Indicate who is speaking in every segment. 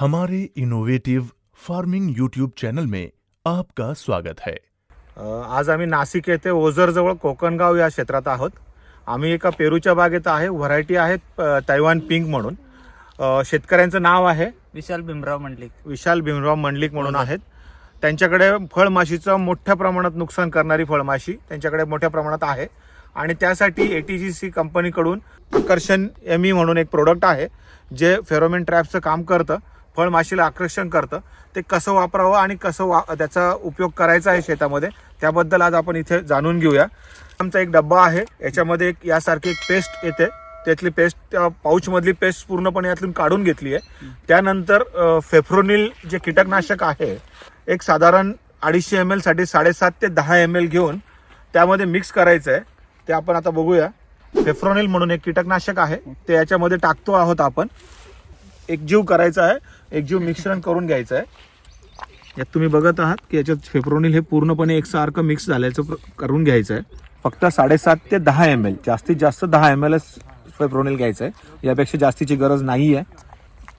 Speaker 1: हमारे innovative farming YouTube channel में आपका स्वागत है।
Speaker 2: अ, आज आम्ही नाशिक येथे ओझरजवळ कोकणगाव या क्षेत्रात आहोत. आम्ही एका पेरूच्या बागेत आहे व्हरायटी आहे अ, तैवान पिंक म्हणून. अ, शेतकऱ्यांचं नाव आहे
Speaker 3: विशाल भीमराव मंडलिक.
Speaker 2: विशाल भीमराव मंडलिक म्हणून आहेत. त्यांच्याकडे फळमाशीचं मोठ्या प्रमाणात नुकसान करणारी फळमाशी त्यांच्याकडे मोठ्या प्रमाणात आहे. आणि त्यासाठी ए टी जी सी कंपनीकडून आकर्षण एम ई म्हणून एक प्रोडक्ट आहे जे फेरोमेन ट्रॅपचं काम करतं. फळमाशीला आकर्षण करतं. ते कसं वापरावं आणि कसं वा त्याचा उपयोग करायचा आहे शेतामध्ये त्याबद्दल आज आपण इथे जाणून घेऊया. आमचा एक डब्बा आहे याच्यामध्ये एक यासारखी एक पेस्ट येते. त्यातली पेस्ट त्या पाऊचमधली पेस्ट पूर्णपणे यातून काढून घेतली आहे. त्यानंतर फेफ्रोनिल जे कीटकनाशक आहे एक साधारण अडीचशे एम एलसाठी साडेसात ते दहा एम एल घेऊन त्यामध्ये मिक्स करायचं आहे. ते आपण आता बघूया. फेफ्रोनिल म्हणून एक कीटकनाशक आहे. ते याच्यामध्ये टाकतो आहोत आपण. एकजीव करायचा आहे एकजीव मिश्रण करून घ्यायचं आहे. यात तुम्ही बघत आहात की याच्यात फेप्रोनिल हे पूर्णपणे एकसारखं मिक्स झाल्याचं करून घ्यायचं आहे. फक्त साडेसात ते दहा एम एल जास्तीत जास्त दहा एम एलच फेप्रोनिल घ्यायचं आहे. यापेक्षा जास्तीची गरज नाही आहे.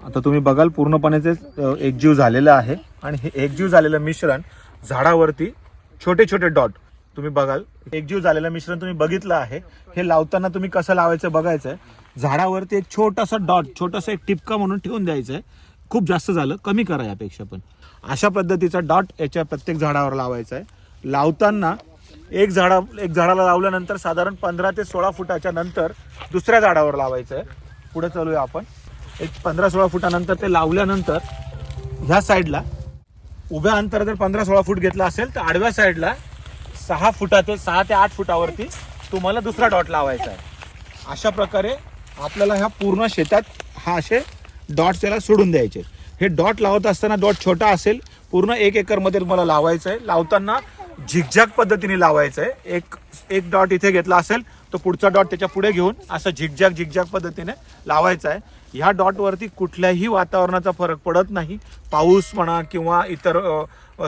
Speaker 2: आता तुम्ही बघाल पूर्णपणे ते एकजीव झालेलं आहे. आणि हे एकजीव झालेलं मिश्रण झाडावरती छोटे छोटे डॉट तुम्ही बघाल. एकजीव झालेलं मिश्रण तुम्ही बघितलं आहे. हे लावताना तुम्ही कसं लावायचं बघायचं आहे. झाडावरती एक छोटासा डॉट छोटासा एक टिपका म्हणून ठेवून द्यायचं आहे खूप जास्त झालं कमी करा यापेक्षा पण. अशा पद्धतीचा डॉट याच्या प्रत्येक झाडावर लावायचा आहे लावताना एक झाडा एक झाडाला लावल्यानंतर साधारण पंधरा ते सोळा फुटाच्या नंतर दुसऱ्या झाडावर लावायचं आहे पुढे चालूया आपण. एक पंधरा सोळा फुटानंतर ते लावल्यानंतर ह्या साईडला उभ्या अंतर जर पंधरा सोळा फूट घेतला असेल तर आडव्या साईडला सहा फुटा ते सहा ते आठ फुटावरती तुम्हाला दुसरा डॉट लावायचा आहे अशा प्रकारे आपल्याला ह्या पूर्ण शेतात हा असे डॉट त्याला सोडून द्यायचे. हे डॉट लावत असताना डॉट छोटा असेल पूर्ण एक एकरमध्ये तुम्हाला लावायचं आहे लावताना झिकझॅक पद्धतीने लावायचं आहे एक एक डॉट इथे घेतला असेल तो पुढचा डॉट त्याच्या पुढे घेऊन असं झिकझॅक झिकझॅक पद्धतीने लावायचा आहे ह्या डॉटवरती कुठल्याही वातावरणाचा फरक पडत नाही. पाऊस म्हणा किंवा इतर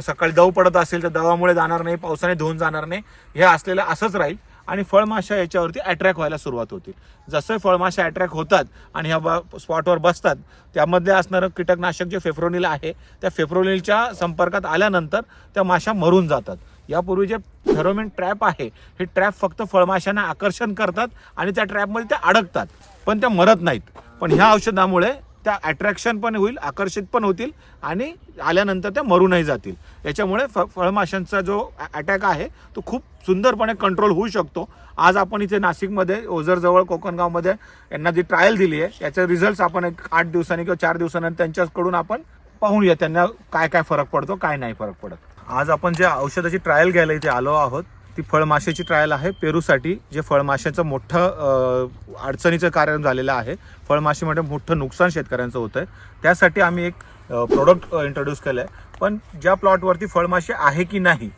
Speaker 2: सकाळी दव पडत असेल तर दवामुळे जाणार नाही पावसाने धुवून जाणार नाही. हे असलेलं असंच राहील. आणि फळमाशा याच्यावरती अट्रॅक्ट व्हायला सुरुवात होतील जसं फळमाशा अट्रॅक्ट होतात आणि ह्या ब स्पॉटवर बसतात त्यामध्ये असणारं कीटकनाशक जे फेफ्रोनिल आहे त्या फेफ्रोनिलच्या संपर्कात आल्यानंतर त्या माशा मरून जातात. यापूर्वी जे फेरोमेन ट्रॅप आहे हे ट्रॅप फक्त फळमाशांना आकर्षण करतात आणि त्या ट्रॅपमध्ये त्या अडकतात पण त्या मरत नाहीत. पण ह्या औषधामुळे त्या अट्रॅक्शन पण होईल आकर्षित पण होतील आणि आल्यानंतर त्या मरूनही जातील. याच्यामुळे फ फळमाशांचा जो अटॅक आहे तो खूप सुंदरपणे कंट्रोल होऊ शकतो. आज आपण इथे नाशिकमध्ये ओझरजवळ कोकणगावमध्ये यांना जी ट्रायल दिली आहे याचे रिझल्ट आपण एक आठ दिवसांनी किंवा चार दिवसांनी त्यांच्याकडून आपण पाहूया त्यांना काय काय फरक पडतो काय नाही फरक पडत. आज आपण जे औषधाची ट्रायल घ्यायला इथे आलो आहोत ती फळमाशाची ट्रायल आहे. पेरूसाठी जे फळमाशाचं मोठं अडचणीचं कारण झालेलं आहे. फळमाशीमध्ये मोठं नुकसान शेतकऱ्यांचं होतं आहे त्यासाठी आम्ही एक प्रोडक्ट इंट्रोड्यूस केलं आहे पण ज्या प्लॉटवरती फळमाशी आहे की नाही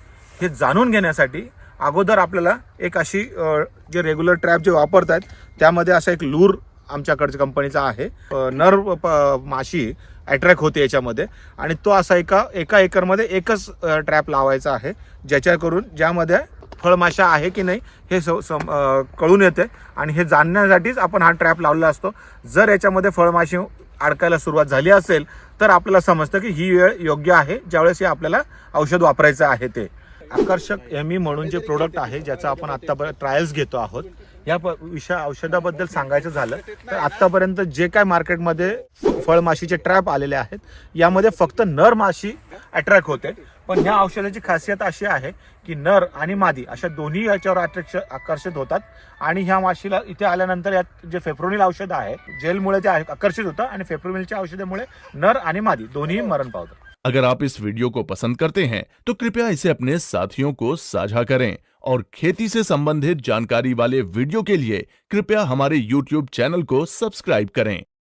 Speaker 2: हे जाणून घेण्यासाठी अगोदर आपल्याला एक अशी जे रेग्युलर ट्रॅप जे वापरत आहेत त्यामध्ये असा एक लूर आमच्याकडच्या कंपनीचा आहे. नर प- माशी अट्रॅक्ट होते याच्यामध्ये. आणि तो असा एका एका एकरमध्ये एकच ट्रॅप लावायचा आहे ज्याच्याकरून ज्यामध्ये फळमाशा आहे की नाही हे स- सम- कळून येते. आणि हे जाणण्यासाठीच आपण हा ट्रॅप लावलेला असतो. जर याच्यामध्ये फळमाशी अडकायला सुरुवात झाली असेल तर आपल्याला समजतं की ही वेळ योग्य आहे ज्यावेळेस हे आपल्याला औषध वापरायचं आहे ते. आकर्षक एम ई म्हणून जे प्रोडक्ट आहे ज्याचा आपण आत्तापर्यंत ट्रायल्स घेतो आहोत या प- विषय औषधाबद्दल सांगायचं झालं तर आत्तापर्यंत जे काय मार्केटमध्ये फळमाशीचे ट्रॅप आलेले आहेत यामध्ये फक्त नर माशी अट्रॅक्ट होते. पण ह्या औषधाची खासियत अशी आहे की नर आणि मादी अशा दोन्ही याच्यावर अट्रॅक्श आकर्षित होतात. आणि ह्या माशीला इथे आल्यानंतर यात जे फेप्रोनिल औषध आहे जेलमुळे ते आकर्षित होतं आणि फेफ्रोनिलच्या औषधामुळे नर आणि मादी दोन्ही मरण पावतात.
Speaker 1: अगर आप इस वीडियो को पसंद करते हैं तो कृपया इसे अपने साथियों को साझा करें और खेती से संबंधित जानकारी वाले वीडियो के लिए कृपया हमारे YouTube चैनल को सब्सक्राइब करें।